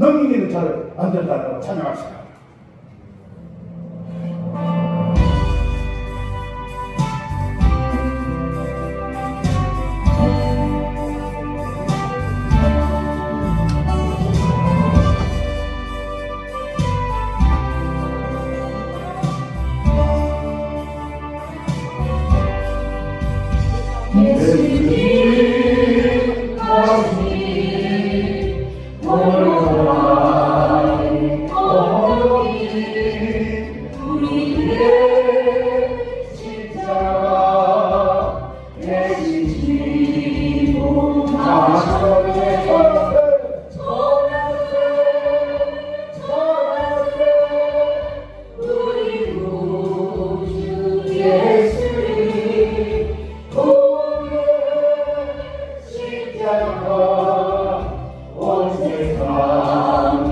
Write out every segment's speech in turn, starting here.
넘기는 자를 만들다라고 찬양합시다. 예수님 다시 돌아와의 우리 구주 예수님 고개 십자가 온 세상을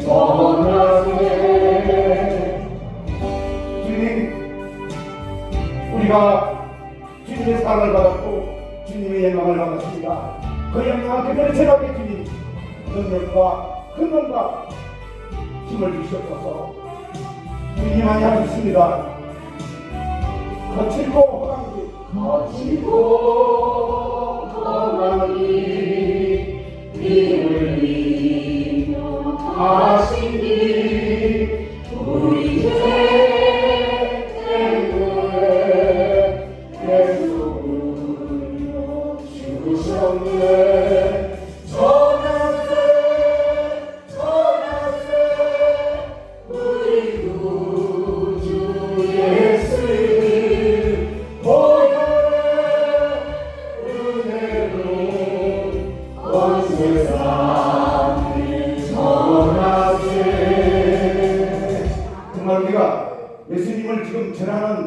전하세 주님의 사랑을 받았고 주님의 영광을 받았습니다. 그 영광을 그대로 제각의 주님 능력과 근원과 힘을 주시옵소서. 주님만이 할수 있습니다. 거칠고 허강지 거치고 거만이 님을 믿며 하시니 우리 죄 우리가 예수님을 지금 전하는